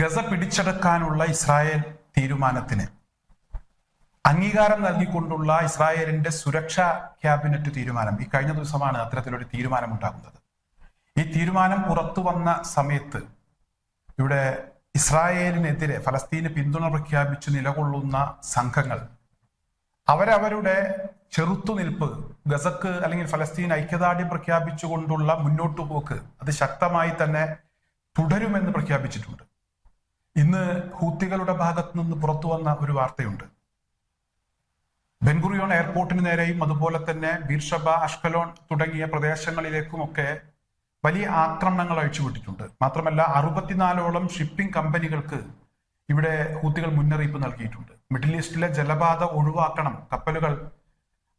Gaza പിടിച്ചെടുക്കാനുള്ള Israel തീരുമാനത്തിന് അംഗീകാരം നൽകിക്കൊണ്ടുള്ള ഇസ്രായേലിന്റെ സുരക്ഷാ ക്യാബിനറ്റ് തീരുമാനം. ഈ കഴിഞ്ഞ ദിവസമാണ് അത്തരത്തിലൊരു തീരുമാനം ഉണ്ടാകുന്നത്. ഈ തീരുമാനം പുറത്തു വന്ന സമയത്ത് ഇവിടെ ഇസ്രായേലിനെതിരെ ഫലസ്തീന് പിന്തുണ പ്രഖ്യാപിച്ച് നിലകൊള്ളുന്ന സംഘങ്ങൾ അവരവരുടെ ചെറുത്തുനിൽപ്പ് ഗസക്ക് അല്ലെങ്കിൽ ഫലസ്തീൻ ഐക്യദാർഢ്യം പ്രഖ്യാപിച്ചുകൊണ്ടുള്ള മുന്നോട്ടു പോക്ക് അത് ശക്തമായി തന്നെ തുടരുമെന്ന് പ്രഖ്യാപിച്ചിട്ടുണ്ട്. ഇന്ന് ഹൂത്തികളുടെ ഭാഗത്തു നിന്ന് പുറത്തു വന്ന ഒരു വാർത്തയുണ്ട്. ബെൻഗുറിയോൺ എയർപോർട്ടിന് നേരെയും അതുപോലെ തന്നെ ബീർഷബ അഷ്കലോൺ തുടങ്ങിയ പ്രദേശങ്ങളിലേക്കുമൊക്കെ വലിയ ആക്രമണങ്ങൾ അഴിച്ചുവിട്ടിട്ടുണ്ട്. മാത്രമല്ല അറുപത്തിനാലോളം ഷിപ്പിംഗ് കമ്പനികൾക്ക് ഇവിടെ ഹൂത്തികൾ മുന്നറിയിപ്പ് നൽകിയിട്ടുണ്ട്. മിഡിൽ ഈസ്റ്റിലെ ജലപാത ഒഴിവാക്കണം കപ്പലുകൾ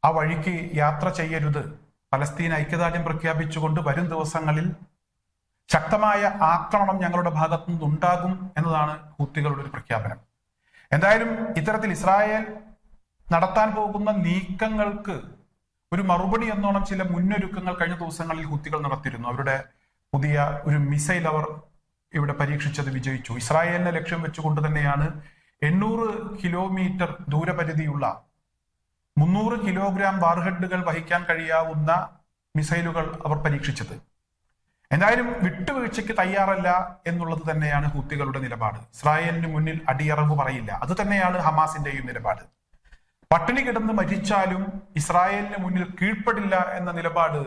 ആ വഴിക്ക് യാത്ര ചെയ്യരുത് പലസ്തീൻ ഐക്യദാർഢ്യം പ്രഖ്യാപിച്ചുകൊണ്ട് വരും ദിവസങ്ങളിൽ ശക്തമായ ആക്രമണം ഞങ്ങളുടെ ഭാഗത്തു നിന്നുണ്ടാകും എന്നതാണ് ഹൂത്തികളുടെ ഒരു പ്രഖ്യാപനം. എന്തായാലും ഇത്തരത്തിൽ ഇസ്രായേൽ നടത്താൻ പോകുന്ന നീക്കങ്ങൾക്ക് ഒരു മറുപടി എന്നോണം ചില മുന്നൊരുക്കങ്ങൾ കഴിഞ്ഞ ദിവസങ്ങളിൽ ഹുത്തികൾ നടത്തിയിരുന്നു. അവരുടെ പുതിയ ഒരു മിസൈൽ അവർ ഇവിടെ പരീക്ഷിച്ചത് വിജയിച്ചു. ഇസ്രായേലിനെ ലക്ഷ്യം വെച്ചുകൊണ്ട് തന്നെയാണ് എണ്ണൂറ് കിലോമീറ്റർ ദൂരപരിധിയുള്ള മുന്നൂറ് കിലോഗ്രാം വാർഹെഡുകൾ വഹിക്കാൻ കഴിയാവുന്ന മിസൈലുകൾ അവർ പരീക്ഷിച്ചത്. എന്തായാലും വിട്ടുവീഴ്ചയ്ക്ക് തയ്യാറല്ല എന്നുള്ളത് തന്നെയാണ് ഹൂത്തികളുടെ നിലപാട്. ഇസ്രായേലിന് മുന്നിൽ അടിയറവ് പറയില്ല. അത് തന്നെയാണ് ഹമാസിന്റെയും നിലപാട്. പട്ടിണി കിടന്ന് മരിച്ചാലും ഇസ്രായേലിന് മുന്നിൽ കീഴ്പ്പെടില്ല എന്ന നിലപാട്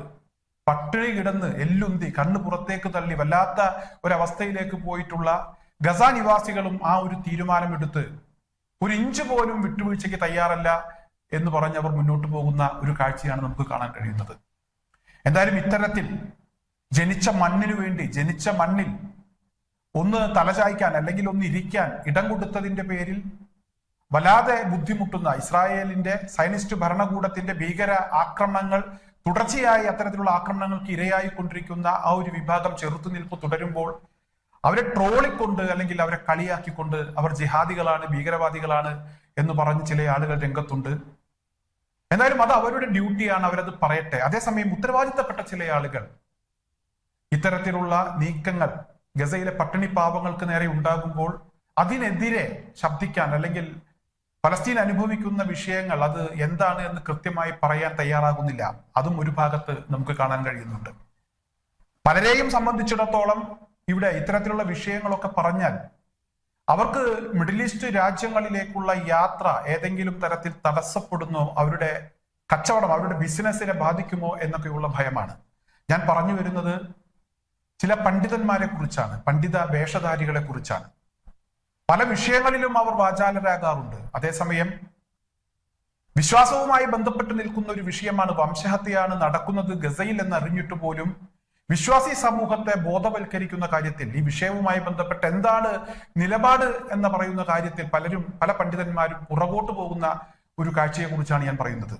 പട്ടിണി കിടന്ന് എല്ലുന്തി കണ്ണ് പുറത്തേക്ക് തള്ളി വല്ലാത്ത ഒരവസ്ഥയിലേക്ക് പോയിട്ടുള്ള ഗസ നിവാസികളും ആ ഒരു തീരുമാനമെടുത്ത് ഒരു ഇഞ്ച് പോലും വിട്ടുവീഴ്ചയ്ക്ക് തയ്യാറല്ല എന്ന് പറഞ്ഞവർ മുന്നോട്ട് പോകുന്ന ഒരു കാഴ്ചയാണ് നമുക്ക് കാണാൻ കഴിയുന്നത്. എന്തായാലും ഇത്തരത്തിൽ ജനിച്ച മണ്ണിനു വേണ്ടി ജനിച്ച മണ്ണിൽ ഒന്ന് തലചായ്ക്കാൻ അല്ലെങ്കിൽ ഒന്ന് ഇരിക്കാൻ ഇടം കൊടുത്തതിന്റെ പേരിൽ വല്ലാതെ ബുദ്ധിമുട്ടുന്ന ഇസ്രായേലിന്റെ സൈനിസ്റ്റ് ഭരണകൂടത്തിന്റെ ഭീകര ആക്രമണങ്ങൾ തുടർച്ചയായി അത്തരത്തിലുള്ള ആക്രമണങ്ങൾക്ക് ഇരയായി കൊണ്ടിരിക്കുന്ന ആ ഒരു വിഭാഗം ചെറുത്തുനിൽപ്പ് തുടരുമ്പോൾ അവരെ ട്രോളിക്കൊണ്ട് അല്ലെങ്കിൽ അവരെ കളിയാക്കിക്കൊണ്ട് അവർ ജിഹാദികളാണ് ഭീകരവാദികളാണ് എന്ന് പറഞ്ഞ് ചില ആളുകൾ രംഗത്തുണ്ട്. എന്തായാലും അത് അവരുടെ ഡ്യൂട്ടിയാണ് അവരത് പറയട്ടെ. അതേസമയം ഉത്തരവാദിത്തപ്പെട്ട ചില ആളുകൾ ഇത്തരത്തിലുള്ള നീക്കങ്ങൾ ഗസയിലെ പട്ടിണി പാവങ്ങൾക്ക് നേരെ ഉണ്ടാകുമ്പോൾ അതിനെതിരെ ശബ്ദിക്കാൻ അല്ലെങ്കിൽ ഫലസ്തീൻ അനുഭവിക്കുന്ന വിഷയങ്ങൾ അത് എന്താണ് എന്ന് കൃത്യമായി പറയാൻ തയ്യാറാകുന്നില്ല. അതും ഒരു ഭാഗത്ത് നമുക്ക് കാണാൻ കഴിയുന്നുണ്ട്. പലരെയും സംബന്ധിച്ചിടത്തോളം ഇവിടെ ഇത്തരത്തിലുള്ള വിഷയങ്ങളൊക്കെ പറഞ്ഞാൽ അവർക്ക് മിഡിൽ ഈസ്റ്റ് രാജ്യങ്ങളിലേക്കുള്ള യാത്ര ഏതെങ്കിലും തരത്തിൽ തടസ്സപ്പെടുന്നോ അവരുടെ കച്ചവടം അവരുടെ ബിസിനസ്സിനെ ബാധിക്കുമോ എന്നൊക്കെയുള്ള ഭയമാണ്. ഞാൻ പറഞ്ഞു വരുന്നത് ചില പണ്ഡിതന്മാരെ കുറിച്ചാണ് പണ്ഡിത വേഷധാരികളെ കുറിച്ചാണ് പല വിഷയങ്ങളിലും അവർ വാചാലരാകാറുണ്ട്. അതേസമയം വിശ്വാസവുമായി ബന്ധപ്പെട്ട് നിൽക്കുന്ന ഒരു വിഷയമാണ് വംശഹത്യയാണ് നടക്കുന്നത് ഗസയിൽ എന്ന് അറിഞ്ഞിട്ട് പോലും വിശ്വാസി സമൂഹത്തെ ബോധവൽക്കരിക്കുന്ന കാര്യത്തിൽ ഈ വിഷയവുമായി ബന്ധപ്പെട്ട് എന്താണ് നിലപാട് എന്ന് പറയുന്ന കാര്യത്തിൽ പലരും പല പണ്ഡിതന്മാരും പുറകോട്ട് പോകുന്ന ഒരു കാഴ്ചയെ കുറിച്ചാണ് ഞാൻ പറയുന്നത്.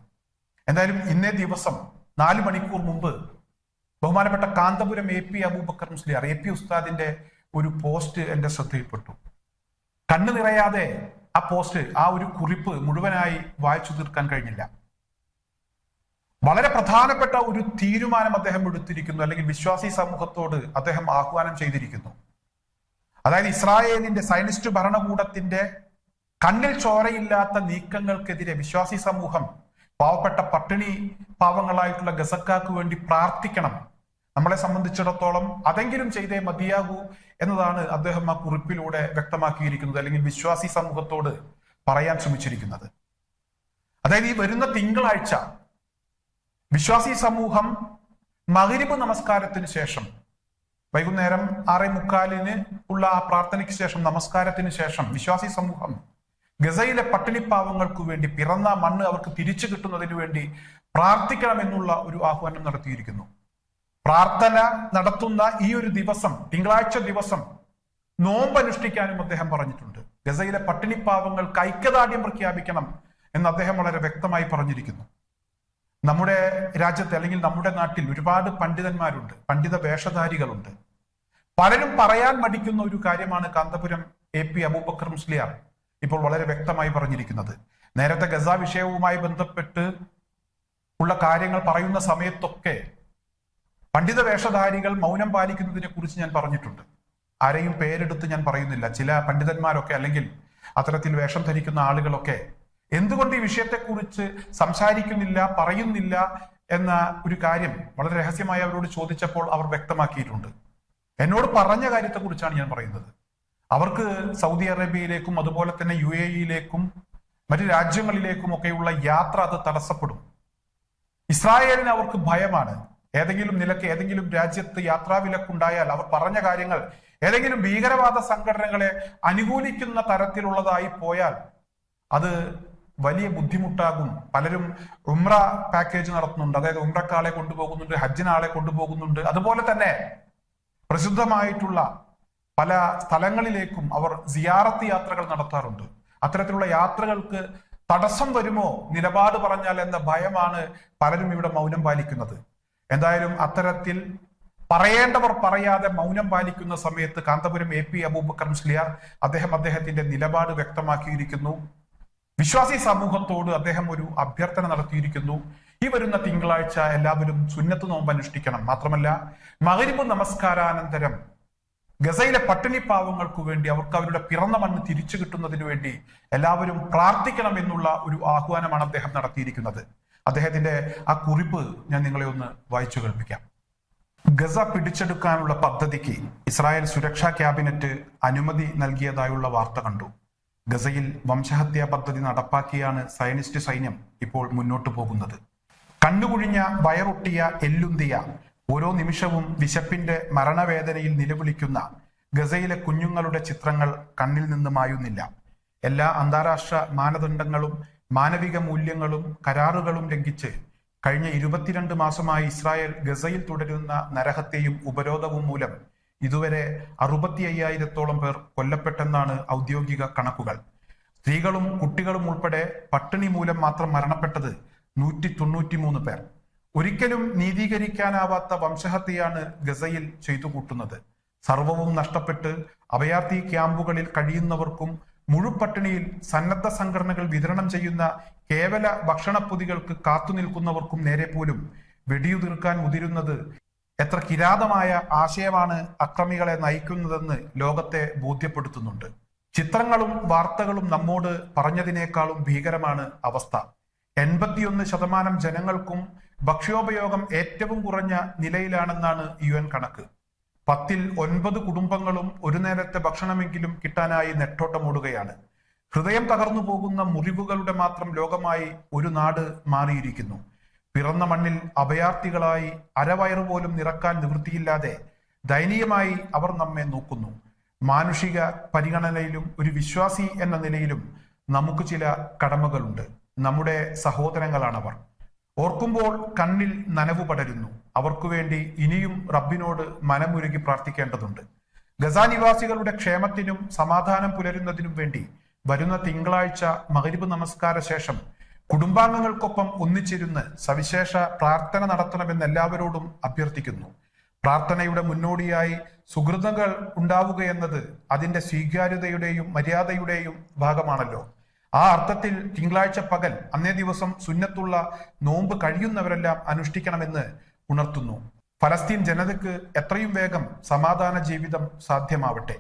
എന്തായാലും ഇന്നേ ദിവസം നാല് മണിക്കൂർ മുമ്പ് ബഹുമാനപ്പെട്ട Kanthapuram A P Abubakar Musliyar A P ഉസ്താദിന്റെ ഒരു പോസ്റ്റ് എന്റെ ശ്രദ്ധയിൽപ്പെട്ടു. കണ്ണു നിറയാതെ ആ പോസ്റ്റ് ആ ഒരു കുറിപ്പ് മുഴുവനായി വായിച്ചു തീർക്കാൻ കഴിഞ്ഞില്ല. വളരെ പ്രധാനപ്പെട്ട ഒരു തീരുമാനം അദ്ദേഹം എടുത്തിരിക്കുന്നു അല്ലെങ്കിൽ വിശ്വാസി സമൂഹത്തോട് അദ്ദേഹം ആഹ്വാനം ചെയ്തിരിക്കുന്നു. അതായത് ഇസ്രായേലിന്റെ സൈനിസ്റ്റ് ഭരണകൂടത്തിന്റെ കണ്ണിൽ ചോരയില്ലാത്ത നീക്കങ്ങൾക്കെതിരെ വിശ്വാസി സമൂഹം പാവപ്പെട്ട പട്ടിണി പാവങ്ങളായിട്ടുള്ള ഗസക്കാക്ക് വേണ്ടി പ്രാർത്ഥിക്കണം നമ്മളെ സംബന്ധിച്ചിടത്തോളം അതെങ്കിലും ചെയ്തേ മതിയാകൂ എന്നതാണ് അദ്ദേഹം ആ കുറിപ്പിലൂടെ വ്യക്തമാക്കിയിരിക്കുന്നത് അല്ലെങ്കിൽ വിശ്വാസി സമൂഹത്തോട് പറയാൻ ശ്രമിച്ചിരിക്കുന്നത്. അതായത് ഈ വരുന്ന തിങ്കളാഴ്ച വിശ്വാസി സമൂഹം മകരിബ് നമസ്കാരത്തിന് ശേഷം വൈകുന്നേരം ആറേ മുക്കാലിന് ഉള്ള ആ പ്രാർത്ഥനയ്ക്ക് ശേഷം നമസ്കാരത്തിന് ശേഷം വിശ്വാസി സമൂഹം ഗസയിലെ പട്ടിണിപ്പാവങ്ങൾക്ക് വേണ്ടി പിറന്ന മണ്ണ് അവർക്ക് തിരിച്ചു കിട്ടുന്നതിന് വേണ്ടി പ്രാർത്ഥിക്കണമെന്നുള്ള ഒരു ആഹ്വാനം നടത്തിയിരിക്കുന്നു. പ്രാർത്ഥന നടത്തുന്ന ഈ ഒരു ദിവസം തിങ്കളാഴ്ച ദിവസം നോമ്പ് അനുഷ്ഠിക്കാനും അദ്ദേഹം പറഞ്ഞിട്ടുണ്ട്. ഗസയിലെ പട്ടിണിപ്പാവങ്ങൾക്ക് ഐക്യദാർഢ്യം പ്രഖ്യാപിക്കണം എന്ന് അദ്ദേഹം വളരെ വ്യക്തമായി പറഞ്ഞിരിക്കുന്നു. നമ്മുടെ രാജ്യത്ത് അല്ലെങ്കിൽ നമ്മുടെ നാട്ടിൽ ഒരുപാട് പണ്ഡിതന്മാരുണ്ട് പണ്ഡിത വേഷധാരികളുണ്ട്. പലരും പറയാൻ മടിക്കുന്ന ഒരു കാര്യമാണ് കാന്തപുരം എ പി അബൂബക്കർ മുസ്ലിയാർ ഇപ്പോൾ വളരെ വ്യക്തമായി പറഞ്ഞിരിക്കുന്നത്. നേരത്തെ ഗസ വിഷയവുമായി ബന്ധപ്പെട്ട് ഉള്ള കാര്യങ്ങൾ പറയുന്ന സമയത്തൊക്കെ പണ്ഡിത വേഷധാരികൾ മൗനം പാലിക്കുന്നതിനെ കുറിച്ച് ഞാൻ പറഞ്ഞിട്ടുണ്ട്. ആരെയും പേരെടുത്ത് ഞാൻ പറയുന്നില്ല. ചില പണ്ഡിതന്മാരൊക്കെ അല്ലെങ്കിൽ അത്തരത്തിൽ വേഷം ധരിക്കുന്ന ആളുകളൊക്കെ എന്തുകൊണ്ട് ഈ വിഷയത്തെക്കുറിച്ച് സംസാരിക്കുന്നില്ല പറയുന്നില്ല എന്ന ഒരു കാര്യം വളരെ രഹസ്യമായി അവരോട് ചോദിച്ചപ്പോൾ അവർ വ്യക്തമാക്കിയിട്ടുണ്ട്. എന്നോട് പറഞ്ഞ കാര്യത്തെക്കുറിച്ചാണ് ഞാൻ പറയുന്നത്. അവർക്ക് സൗദി അറേബ്യയിലേക്കും അതുപോലെ തന്നെ യു എ ഇയിലേക്കും മറ്റു രാജ്യങ്ങളിലേക്കും ഒക്കെയുള്ള യാത്ര അത് തടസ്സപ്പെടും. ഇസ്രായേലിന് അവർക്ക് ഭയമാണ്. ഏതെങ്കിലും നിലയ്ക്ക് ഏതെങ്കിലും രാജ്യത്ത് യാത്രാവിലക്കുണ്ടായാൽ അവർ പറഞ്ഞ കാര്യങ്ങൾ ഏതെങ്കിലും ഭീകരവാദ സംഘടനകളെ അനുകൂലിക്കുന്ന തരത്തിലുള്ളതായി പോയാൽ അത് വലിയ ബുദ്ധിമുട്ടാകും. പലരും ഉമ്ര പാക്കേജ് നടത്തുന്നുണ്ട്. അതായത് ഉമ്രക്കാളെ കൊണ്ടുപോകുന്നുണ്ട് ഹജ്ജിനാളെ കൊണ്ടുപോകുന്നുണ്ട്. അതുപോലെ തന്നെ പ്രസിദ്ധമായിട്ടുള്ള പല സ്ഥലങ്ങളിലേക്കും അവർ സിയാറത്ത് യാത്രകൾ നടത്താറുണ്ട്. അത്തരത്തിലുള്ള യാത്രകൾക്ക് തടസ്സം വരുമോ? നിലപാട് പറഞ്ഞാൽ എന്ന ഭയമാണ് പലരും ഇവിടെ മൗനം പാലിക്കുന്നത്. എന്തായാലും അത്തരത്തിൽ പറയേണ്ടവർ പറയാതെ മൗനം പാലിക്കുന്ന സമയത്ത് കാന്തപുരം എ പി അബൂബക്കർ മുസ്ലിയാർ അദ്ദേഹം അദ്ദേഹത്തിന്റെ നിലപാട് വ്യക്തമാക്കിയിരിക്കുന്നു. വിശ്വാസി സമൂഹത്തോട് അദ്ദേഹം ഒരു അഭ്യർത്ഥന നടത്തിയിരിക്കുന്നു. ഈ വരുന്ന തിങ്കളാഴ്ച എല്ലാവരും സുന്നത്ത് നോമ്പ് അനുഷ്ഠിക്കണം. മാത്രമല്ല മകരിബ് നമസ്കാരാനന്തരം ഗസയിലെ പട്ടിണി പാവങ്ങൾക്ക് വേണ്ടി അവർക്ക് അവരുടെ പിറന്ന മണ്ണ് തിരിച്ചു കിട്ടുന്നതിന് വേണ്ടി എല്ലാവരും പ്രാർത്ഥിക്കണം എന്നുള്ള ഒരു ആഹ്വാനമാണ് അദ്ദേഹം നടത്തിയിരിക്കുന്നത്. അദ്ദേഹത്തിന്റെ ആ കുറിപ്പ് ഞാൻ നിങ്ങളെ ഒന്ന് വായിച്ചു കേൾപ്പിക്കാം. ഗസ പിടിച്ചെടുക്കാനുള്ള പദ്ധതിക്ക് ഇസ്രായേൽ സുരക്ഷാ ക്യാബിനറ്റ് അനുമതി നൽകിയതായുള്ള വാർത്ത കണ്ടു. ഗസയിൽ വംശഹത്യാ പദ്ധതി നടപ്പാക്കിയാണ് സയനിസ്റ്റ് സൈന്യം ഇപ്പോൾ മുന്നോട്ട് പോകുന്നത്. കണ്ണുകുഴിഞ്ഞ വയറൊട്ടിയ എല്ലുന്തിയ ഓരോ നിമിഷവും വിശപ്പിന്റെ മരണവേദനയിൽ നിലവിളിക്കുന്ന ഗസയിലെ കുഞ്ഞുങ്ങളുടെ ചിത്രങ്ങൾ കണ്ണിൽ നിന്ന് മായുന്നില്ല. എല്ലാ അന്താരാഷ്ട്ര മാനദണ്ഡങ്ങളും മാനവിക മൂല്യങ്ങളും കരാറുകളും ലംഘിച്ച് കഴിഞ്ഞ ഇരുപത്തിരണ്ട് മാസമായി ഇസ്രായേൽ ഗസയിൽ തുടരുന്ന നരഹത്യയും ഉപരോധവും മൂലം ഇതുവരെ അറുപത്തി അയ്യായിരത്തോളം പേർ കൊല്ലപ്പെട്ടെന്നാണ് ഔദ്യോഗിക കണക്കുകൾ. സ്ത്രീകളും കുട്ടികളും ഉൾപ്പെടെ പട്ടിണി മൂലം മാത്രം മരണപ്പെട്ടത് നൂറ്റി തൊണ്ണൂറ്റി മൂന്ന് പേർ. ഒരിക്കലും നീതീകരിക്കാനാവാത്ത വംശഹത്യയാണ് ഗസയിൽ ചെയ്തു കൂട്ടുന്നത് സർവവും നഷ്ടപ്പെട്ട് അഭയാർത്ഥി ക്യാമ്പുകളിൽ കഴിയുന്നവർക്കും മുഴുപട്ടിണിയിൽ സന്നദ്ധ സംഘടനകൾ വിതരണം ചെയ്യുന്ന കേവല ഭക്ഷണപ്പൊതികൾക്ക് കാത്തുനിൽക്കുന്നവർക്കും നേരെ പോലും വെടിയുതിർക്കാൻ മുതിരുന്നത് എത്ര കിരാതമായ ആശയമാണ് അക്രമികളെ നയിക്കുന്നതെന്ന് ലോകത്തെ ബോധ്യപ്പെടുത്തുന്നുണ്ട്. ചിത്രങ്ങളും വാർത്തകളും നമ്മോട് പറഞ്ഞതിനേക്കാളും ഭീകരമാണ് അവസ്ഥ. എൺപത്തിയൊന്ന് ശതമാനം ജനങ്ങൾക്കും ഭക്ഷ്യോപയോഗം ഏറ്റവും കുറഞ്ഞ നിലയിലാണെന്നാണ് യു കണക്ക്. പത്തിൽ ഒൻപത് കുടുംബങ്ങളും ഒരു നേരത്തെ ഭക്ഷണമെങ്കിലും കിട്ടാനായി നെട്ടോട്ടമോടുകയാണ് ഹൃദയം തകർന്നു പോകുന്ന മുറിവുകളുടെ മാത്രം ലോകമായി ഒരു നാട് മാറിയിരിക്കുന്നു. പിറന്ന മണ്ണിൽ അഭയാർത്ഥികളായി അരവയറ് പോലും നിറക്കാൻ നിവൃത്തിയില്ലാതെ ദയനീയമായി അവർ നമ്മെ നോക്കുന്നു. മാനുഷിക പരിഗണനയിലും ഒരു വിശ്വാസി എന്ന നിലയിലും നമുക്ക് ചില കടമകളുണ്ട്. നമ്മുടെ സഹോദരങ്ങളാണവർ. ഓർക്കുമ്പോൾ കണ്ണിൽ നനവ് പടരുന്നു. അവർക്കു വേണ്ടി ഇനിയും റബ്ബിനോട് മനമുരുകി പ്രാർത്ഥിക്കേണ്ടതുണ്ട്. ഗസ നിവാസികളുടെ ക്ഷേമത്തിനും സമാധാനം പുലരുന്നതിനും വേണ്ടി വരുന്ന തിങ്കളാഴ്ച മകരിബ് നമസ്കാര ശേഷം കുടുംബാംഗങ്ങൾക്കൊപ്പം ഒന്നിച്ചിരുന്ന് സവിശേഷ പ്രാർത്ഥന നടത്തണമെന്ന് എല്ലാവരോടും അഭ്യർത്ഥിക്കുന്നു. പ്രാർത്ഥനയുടെ മുന്നോടിയായി സുഹൃതങ്ങൾ ഉണ്ടാവുകയെന്നത് അതിന്റെ സ്വീകാര്യതയുടെയും മര്യാദയുടെയും ഭാഗമാണല്ലോ. ആ അർത്ഥത്തിൽ തിങ്കളാഴ്ച പകൽ അന്നേ ദിവസം സുന്നത്തുള്ള നോമ്പ് കഴിയുന്നവരെല്ലാം അനുഷ്ഠിക്കണമെന്ന് ഉണർത്തുന്നു. ഫലസ്തീൻ ജനതയ്ക്ക് എത്രയും വേഗം സമാധാന ജീവിതം സാധ്യമാവട്ടെ.